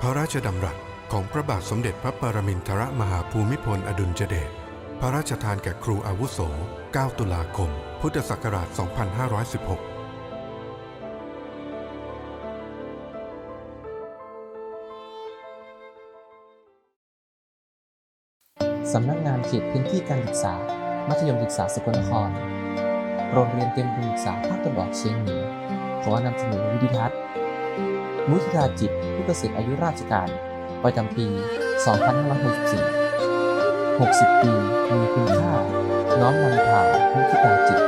พระราชดำรัสของพระบาทสมเด็จพระปรมินทรมหาภูมิพลอดุลยเดช พระราชทานแก่ครูอาวุโส 9 ตุลาคม พุทธศักราช 2516สำนักงานเขตพื้นที่การศึกษา มัธยมศึกษาสกลนคร โรงเรียนเตรียมอุดมศึกษาภาคตะวันออกเฉียงเหนือขอนำเสนอวิดีทัศน์ มุทิตาจิตผู้เกษียณอายุราชการประจำปี 2564 60 ปีมีคุณค่า น้อมนำพามุทิตาจิต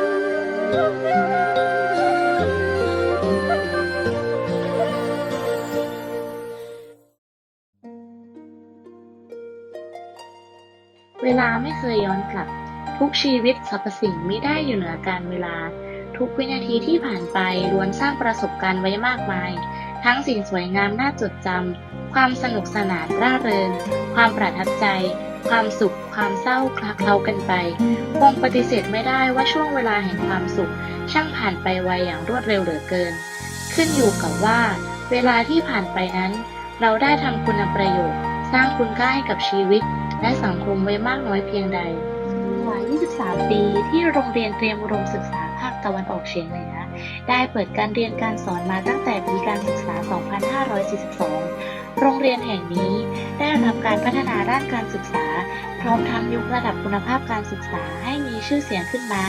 เวลาไม่เคยย้อนกลับ ทุกชีวิตสรรพสิ่งมิได้อยู่เหนือการเวลา ทุกวินาทีที่ผ่านไปล้วนสร้างประสบการณ์ไว้มากมาย ทั้งสิ่งสวยงามน่าจดจำ ความสนุกสนานร่าเริง ความประทับใจ ความสุข ความเศร้าคลาเคล้ากันไป คงปฏิเสธไม่ได้ว่าช่วงเวลาแห่งความสุข ช่างผ่านไปไวอย่างรวดเร็วเหลือเกิน ขึ้นอยู่กับว่า เวลาที่ผ่านไปนั้น เราได้ทำคุณประโยชน์ สร้างคุณค่าให้กับชีวิต และสังคมไว้มากน้อยเพียงใดว่า23 ปี ที่โรงเรียนเตรียมอุดมศึกษาภาคตะวันออกเฉียงเหนือ ได้เปิดการเรียนการสอนมาตั้งแต่ปีการศึกษา 2542 โรงเรียนแห่งนี้ได้รับการพัฒนาด้านการศึกษา พร้อมทั้งยกระดับคุณภาพการศึกษาให้มีชื่อเสียงขึ้นมา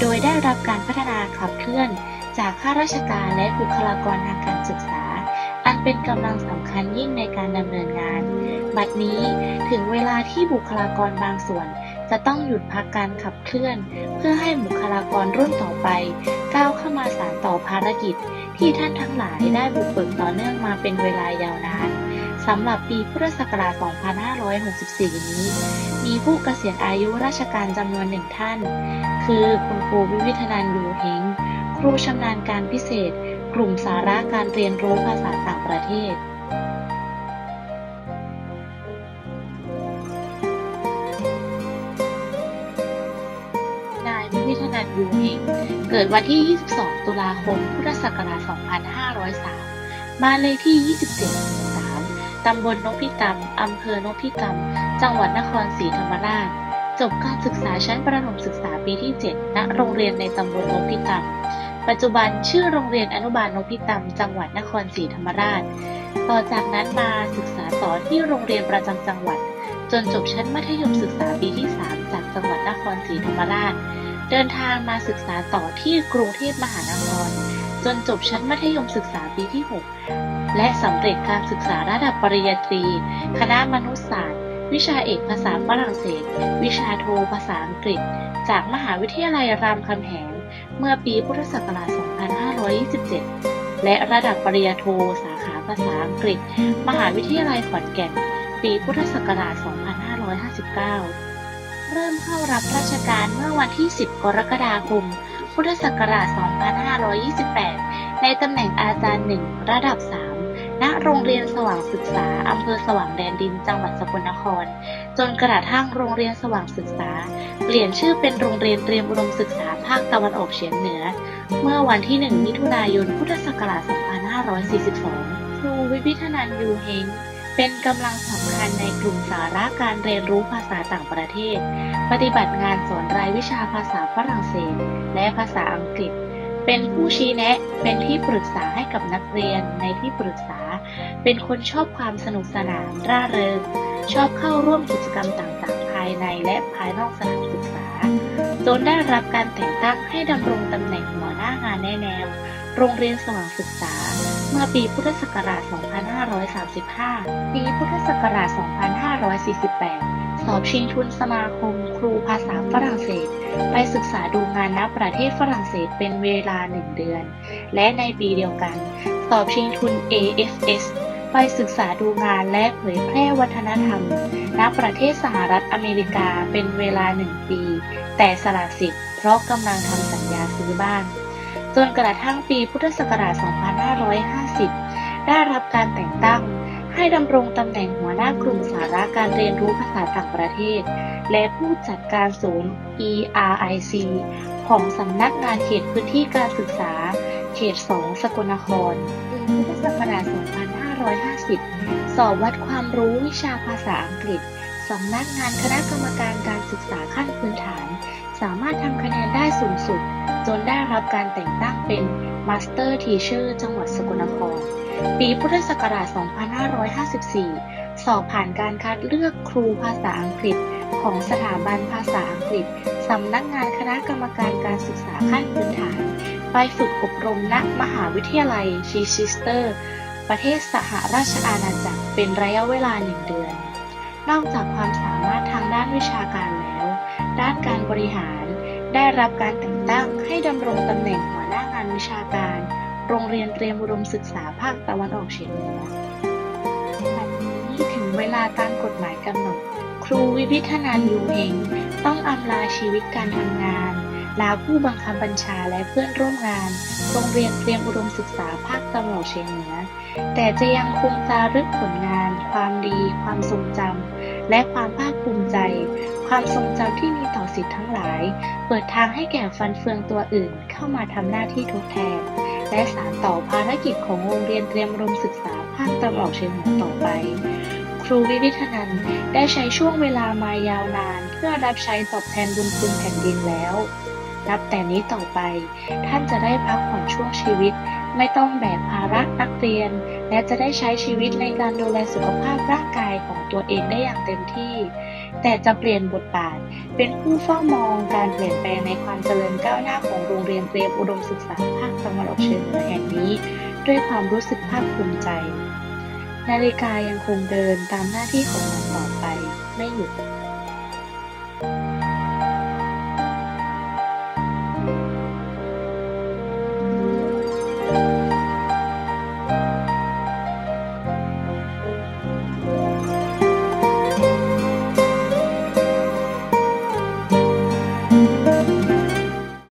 โดยได้รับการพัฒนาขับเคลื่อน จากข้าราชการและบุคลากรทางการศึกษา อันเป็นกำลังสำคัญยิ่งในการดำเนินงาน บัดนี้ถึงเวลาที่บุคลากรบางส่วน จะต้องหยุดพักการขับเคลื่อน เพื่อให้บุคลากรรุ่นต่อไป ก้าวเข้ามาสานต่อภารกิจ ที่ท่านทั้งหลายได้บุกเบิกต่อเนื่องมาเป็นเวลายาวนานสำหรับปีพุทธศักราช 2564 นี้ มีผู้เกษียณอายุราชการจำนวนหนึ่งท่าน คือคุณครูวิวิธนันยูเฮงครูชำนาญการพิเศษ กลุ่มสาระการเรียนรู้ภาษาต่างประเทศายวิวิธนันยูเฮงเกิดวันที่ 22 ตุลาคม พุทธศักราช 2503 บ้านเลขที่ 27 3 ตำบลนพิตำอำเภอนพิตำจังหวัดนครศรีธรรมราช จบการศึกษาชั้นประถมศึกษาปีที่ 7 ณ โรงเรียนในตำบลนพิตำปัจจุบันชื่อโรงเรียนอนุบาลนพิตำจังหวัดนครศรีธรรมราช ต่อจากนั้นมาศึกษาต่อที่โรงเรียนประจำจังหวัดจนจบชั้นมัธยมศึกษาปีที่ 3 จากจังหวัดนครศรีธรรมราช เดินทางมาศึกษาต่อที่กรุงเทพมหานคร จนจบชั้นมัธยมศึกษาปีที่ 6 และสำเร็จการศึกษาระดับปริญญาตรี คณะมนุษยศาสตร์ วิชาเอกภาษาฝรั่งเศส วิชาโทภาษาอังกฤษ จากมหาวิทยาลัยรามคำแหง เมื่อปีพุทธศักราช 2527 และระดับปริญญาโทสาขาภาษาอังกฤษ มหาวิทยาลัยขอนแก่น ปีพุทธศักราช 2559 เริ่มเข้ารับราชการเมื่อวันที่ 10 กรกฎาคม พุทธศักราช 2528 ในตำแหน่งอาจารย์หนึ่งระดับ 3 ณ โรงเรียนสว่างศึกษา อำเภอสว่างแดนดิน จังหวัดสกลนคร จนกระทั่งโรงเรียนสว่างศึกษา เปลี่ยนชื่อเป็นโรงเรียนเตรียมอุดมศึกษาภาคตะวันออกเฉียงเหนือ เมื่อวันที่ 1 มิถุนายน พุทธศักราช 2542 ครูวิพิธนันท์ยูเฮง เป็นกำลังสำคัญในกลุ่มสาระการเรียนรู้ภาษาต่างประเทศ ปฏิบัติงานสอนรายวิชาภาษาฝรั่งเศส และภาษาอังกฤษ เป็นผู้ชี้แนะ เป็นที่ปรึกษาให้กับนักเรียนในที่ปรึกษา เป็นคนชอบความสนุกสนานร่าเริง ชอบเข้าร่วมกิจกรรมต่างๆ ภายในและภายนอกสถานศึกษา จนได้รับการแต่งตั้งให้ดำรงตำแหน่งหัวหน้างานแนะแนว โรงเรียนสว่างศึกษา เมื่อปีพุทธศักราช 2535 ปีพุทธศักราช 2548 สอบชิงทุนสมาคมครูภาษาฝรั่งเศส ไปศึกษาดูงานณประเทศฝรั่งเศสเป็นเวลาหนึ่งเดือน และในปีเดียวกัน สอบชิงทุน AFS ไปศึกษาดูงานและเผยแพร่วัฒนธรรมณประเทศสหรัฐอเมริกาเป็นเวลาหนึ่งปี แต่สละสิทธิ์เพราะกำลังทำสัญญาซื้อบ้าน จนกระทั่งปีพุทธศักราช 255 10ได้รับการแต่งตั้ง ให้ดำรงตำแหน่งหัวหน้ากลุ่มสาระการเรียนรู้ภาษาต่างประเทศ และผู้จัดการศูนย์ ERIC ของสำนักงานเขตพื้นที่การศึกษา เขต 2 สกลนครพุทธศักราช2550 สอบวัดความรู้วิชาภาษาอังกฤษสำนักงานคณะกรรมการการศึกษาขั้นพื้นฐาน สามารถทำคะแนนได้สูงสุด จนได้รับการแต่งตั้งเป็น Master Teacher จังหวัดสกลนคร ปีพุทธศักราช 2554 สอบผ่านการคัดเลือกครูภาษาอังกฤษ ของสถาบันภาษาอังกฤษ สำนักงานคณะกรรมการการศึกษาขั้นพื้นฐาน ไปฝึกอบรมณมหาวิทยาลัยชีชิสเตอร์ ประเทศสหราชอาณาจักรเป็นระยะเวลาหนึ่งเดือน นอกจากความสามารถทางด้านวิชาการแล้ว ด้านการบริหารได้รับการแต่งตั้งให้ดำรงตำแหน่งหัางานวิชาการ โรงเรียนเตรียมอุดมศึกษาภาคตะวันออกเฉียงเหนือบัดนี้ถึงเวลาตามกฎหมายกำหนด ครูวิพิธนันยูเฮงต้องอำลาชีวิตการทำงานลาผู้บังคับบัญชาและเพื่อนร่วมงาน โรงเรียนเตรียมอุดมศึกษาภาคตะวันออกเฉียงเหนือ แต่จะยังคงจารึกผลงาน ความดี ความทรงจำ และความภาคภูมิใจ ความทรงจำที่มีต่อสิทธิ์ทั้งหลาย เปิดทางให้แก่ฟันเฟืองตัวอื่นเข้ามาทำหน้าที่ทดแทน และสานต่อภารกิจของโรงเรียนเตรียมอุดมศึกษาภาคตะวันออกเฉียงเหนือต่อไป ครูวิวิธนันได้ใช้ช่วงเวลามายาวนาน เพื่อรับใช้ตอบแทนบุญคุณแผ่นดินแล้วนับแต่นี้ต่อไป ท่านจะได้พักผ่อนช่วงชีวิต ไม่ต้องแบกภาระนักเรียน และจะได้ใช้ชีวิตในการดูแลสุขภาพร่างกายของตัวเองได้อย่างเต็มที่ แต่จะเปลี่ยนบทบาท เป็นผู้เฝ้ามองการเปลี่ยนแปลงในความเจริญก้าวหน้าของโรงเรียนเตรียมอุดมศึกษาภาคตะวันออกเฉียงเหนือแห่งนี้ ด้วยความรู้สึกภาคภูมิใจ นาฬิกายังคงเดินตามหน้าที่ของมันต่อไปไม่หยุด